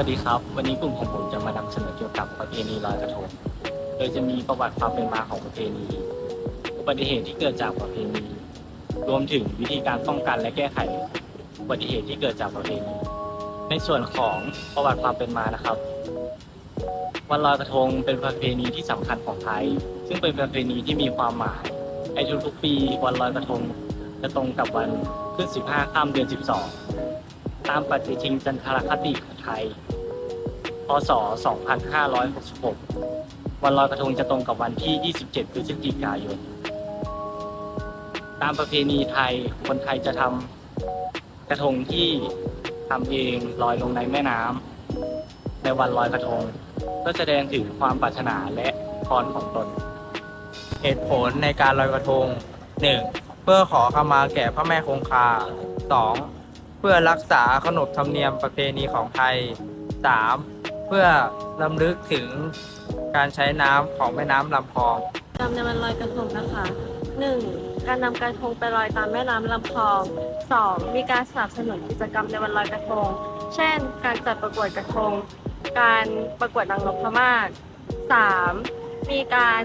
วัสดีครับ วันนี้กลุ่มของผมจะมานำเสนอเกี่ยวกับประเพณีลอยกระทง โดยจะมีประวัติความเป็นมาของประเพณี อุบัติเหตุที่เกิดจากประเพณี รวมถึงวิธีการป้องกันและแก้ไข อุบัติเหตุที่เกิดจากประเพณี ในส่วนของประวัติความเป็นมานะครับ วันลอยกระทงเป็นประเพณีที่สำคัญของไทย ซึ่งเป็นประเพณีที่มีความหมาย ในทุกๆปีวันลอยกระทงจะตรงกับวันขึ้น 15ค่ำเดือน 12 ตามปฏิทินจันทรคติของไทย พศ 2566 วันลอยกระทงจะตรงกับวันที่ 27 พฤศจิกายน ตามประเพณีไทย คนไทยจะทำกระทงที่ทำเองลอยลงในแม่น้ำในวันลอยกระทงเพื่อแสดงถึงความปรารถนาและพรของตน เหตุผลในการลอยกระทง 1. เพื่อขอขมาแก่พระแม่คงคา 2. เพื่อรักษาขนบธรรมเนียมประเพณีของไทย 3. เพื่อลำลึกถึงการใช้น้ำของแม่น้ำลำคลองกรรมในวันลอยกระทงนะคะ 1. การนำกระทงไปลอยตามแม่น้ำลำคลอง 2. มีการสนับสนุนกิจกรรมในวันลอยกระทง เช่น การจัดประกวดกระทง การประกวดนางนพมาศ 3. มีการ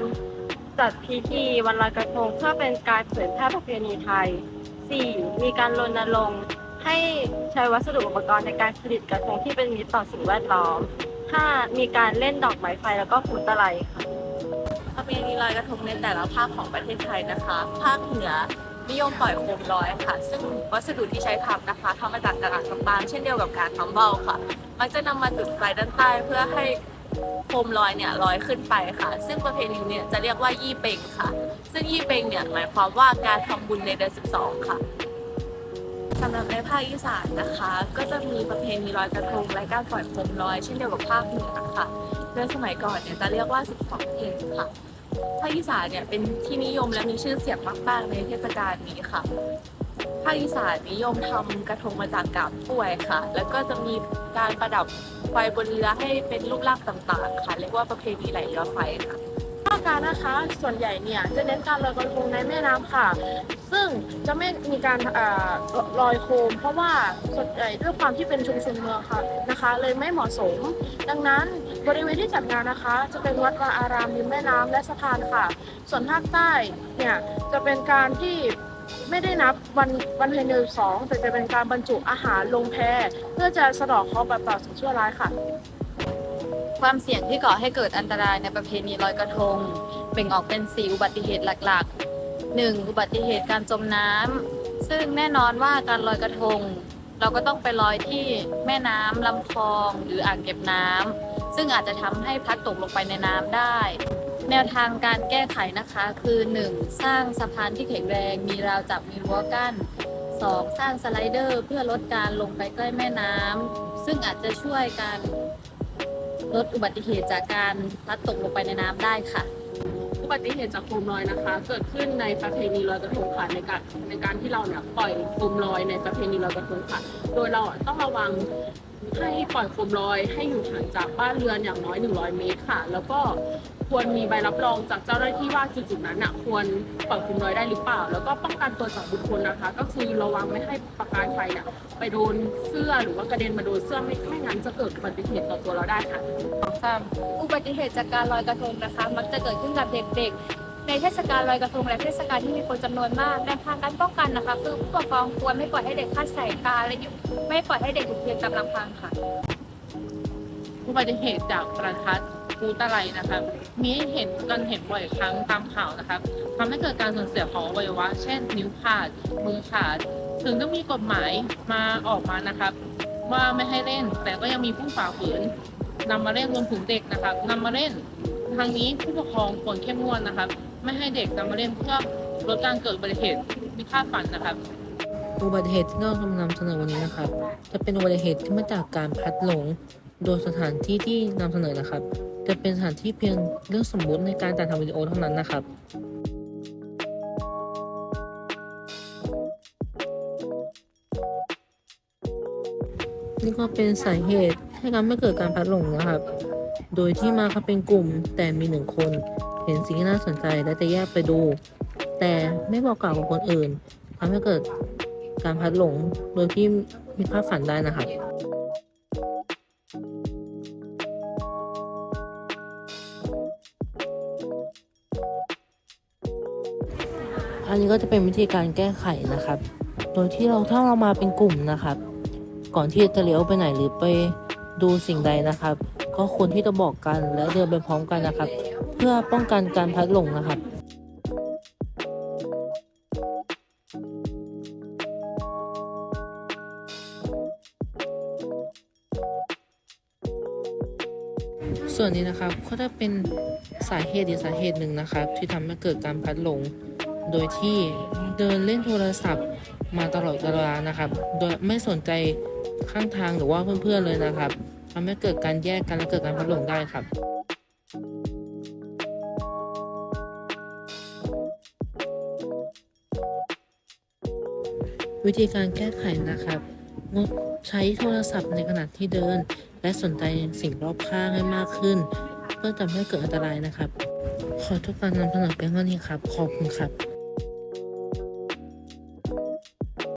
จัดพิธีวันลอยกระทงเพื่อเป็นการเผยแพร่ประเพณีไทย 4. มีการรณรงค์ ให้ใช้วัสดุอุปกรณ์ในการผลิตกระทงที่เป็นมิตรต่อสิ่งแวดล้อม 5. มีการเล่นดอกไม้ไฟแล้วก็พูตะไลค่ะประเพณีลอยกระทงในแต่ละภาคของประเทศไทยนะคะ ภาคเหนือนิยมปล่อยโคมลอยค่ะ ซึ่งวัสดุที่ใช้ทำนะคะทำมาจากกระดาษน้ำตาลเช่นเดียวกับการทำเบ้าค่ะ มักจะนำมาจุดไฟด้านใต้เพื่อให้โคมลอยเนี่ยลอยขึ้นไปค่ะ ซึ่งประเพณีเนี่ยจะเรียกว่ายี่เปงค่ะ ซึ่งยี่เปงเนี่ยหมายความว่าการทำบุญในเดือน12 ค่ะ สำหรับในภาคอีสานนะคะ ก็จะมีประเพณีลอยกระทงและการปล่อยโคมลอย เช่นเดียวกับภาคเหนือค่ะโดยสมัยก่อนเนี่ยจะเรียกว่า 12 เพลงค่ะภาคอีสานเนี่ยเป็นที่นิยมและมีชื่อเสียงมากๆในเทศกาลนี้ค่ะภาคอีสานนิยมทำกระทงมาจากกาบป่วยค่ะ แล้วก็จะมีการประดับไฟบนเรือให้เป็นรูปร่างต่างๆ ค่ะเรียกว่าประเพณีไหลเรือไฟค่ะ กางนะคะ ส่วนใหญ่เนี่ยจะเน้นการลอยกระทงในแม่น้ำค่ะ ซึ่งจะไม่มีการอ่อลอยโคม เพราะว่าส่วนใหญ่ด้วยความที่เป็นชุมชนเมืองค่ะนะคะ เลยไม่เหมาะสม ดังนั้นบริเวณที่จัดงานนะคะ จะเป็นวัดวาอารามริมแม่น้ำและสะพานค่ะ ส่วนภาคใต้เนี่ยจะเป็นการที่ไม่ได้นับวันวันเพ็ญเดือนสองแต่จะเป็นการบรรจุอาหารลงแพเพื่อจะสะเดอกเคราะห์ปัดเป่าสิ่งชั่วร้ายค่ะ ความเสี่ยงที่ก่อให้เกิดอันตรายในประเพณีลอยกระทงแบ่งออกเป็น4อุบัติเหตุหลักๆ 1. อุบัติเหตุการจมน้ำซึ่งแน่นอนว่าการลอยกระทง เราก็ต้องไปลอยที่แม่น้ำลำคลองหรืออ่างเก็บน้ำซึ่งอาจจะทำให้พลัดตกลงไปในน้ำได้ แนวทางการแก้ไขนะคะคือ 1. สร้างสะพานที่แข็งแรงมีราวจับมีรั้วกั้น 2. สร้างสไลเดอร์เพื่อลดการลงไปใกล้แม่น้ำซึ่งอาจจะช่วยการ ลดอุบัติเหตุจากการพลัดตกลงไปในน้ำได้ค่ะ อุบัติเหตุจากโคมลอยนะคะ เกิดขึ้นในประเพณีลอยกระทงค่ะในการในการที่เราเนี่ยปล่อยโคมลอยในประเพณีลอยกระทงค่ะ โดยเราต้องระวังให้ปล่อยโคมลอยให้อยู่ห่างจากบ้านเรือนอย่างน้อย 100 เมตรค่ะ แล้วก็ ควรมีใบรับรองจากเจ้าหน้าที่ว่าจุดๆนั้นน่ะควรปล่อยโคมลอยได้หรือเปล่า แล้วก็ป้องกันตัวจากบุคคลนะคะ ก็คือระวังไม่ให้ประกายไฟเนี่ยไปโดนเสื้อหรือว่ากระเด็นมาโดนเสื้อไม่ไม่งั้นจะเกิดอุบัติเหตุต่อตัวเราได้ค่ะอุบัติเหตุจากการลอยกระทงนะคะ มักจะเกิดขึ้นกับเด็กๆ ในเทศกาลลอยกระทงและเทศกาลที่มีคนจำนวนมากแนวทางการป้องกันนะคะ คือผู้ปกครองควรไม่ปล่อยให้เด็กคลาดสายตาและอยู่ไม่ปล่อยให้เด็กอยู่เพียงตามลำพังค่ะ อุบัติเหตุจากประทัด ปูตะไลนะคะมีให้เห็นกันเห็นบ่อยครั้งตามข่าวนะคะทำให้เกิดการสูญเสียของอวัยวะ เช่น นิ้วขาด มือขาด ถึงต้องมีกฎหมายมาออกมานะครับ ว่าไม่ให้เล่น แต่ก็ยังมีผู้ฝ่าฝืนนำมาเล่นรวมถึงเด็กนะครับนำมาเล่น ทางนี้ผู้ปกครองควรเข้มงวดนะครับ ไม่ให้เด็กนำมาเล่นเพื่อลดการเกิดอุบัติเหตุไม่คาดฝันนะครับอุบัติเหตุที่เรากำลังนำเสนอวันนี้นะครับ จะเป็นอุบัติเหตุที่มาจากการพัดหลง โดยสถานที่ที่นำเสนอนะครับ จะเป็นสถานที่เพียงเรื่องสมมุติในการจัดทำวิดีโอเท่านั้นนะครับนี่ก็เป็นสาเหตุให้ทำให้เกิดการพัดหลงนะครับ โดยที่มาครับเป็นกลุ่มแต่มีหนึ่งคน เห็นสิ่งที่น่าสนใจและจะแยกไปดู แต่ไม่บอกกล่าวกับคนอื่นทำให้เกิดการพัดหลงโดยที่มีภาพฝันได้นะครับ อันนี้ก็จะเป็นวิธีการแก้ไขนะครับ โดยที่เราถ้าเรามาเป็นกลุ่มนะครับ ก่อนที่จะเลี้ยวไปไหนหรือไปดูสิ่งใดนะครับ ก็ควรที่จะบอกกันและเดินไปพร้อมกันนะครับ เพื่อป้องกันการพัดหลงนะครับส่วนนี้นะครับก็จะเป็นสาเหตุอีกสาเหตุหนึ่งนะครับ ที่ทำให้เกิดการพัดหลง โดยที่เดินเล่นโทรศัพท์มาตลอดเวลานะครับ โดยไม่สนใจข้างทางหรือว่าเพื่อนๆเลยนะครับทำให้เกิดการแยกกันและเกิดการพัดหลงได้ครับวิธีการแก้ไขนะครับ งดใช้โทรศัพท์ในขณะที่เดิน และสนใจสิ่งรอบข้างให้มากขึ้น เพื่อทำให้เกิดอันตรายนะครับ ขอทุกการนำเสนอเป็นเท่านี้ครับ ขอบคุณครับ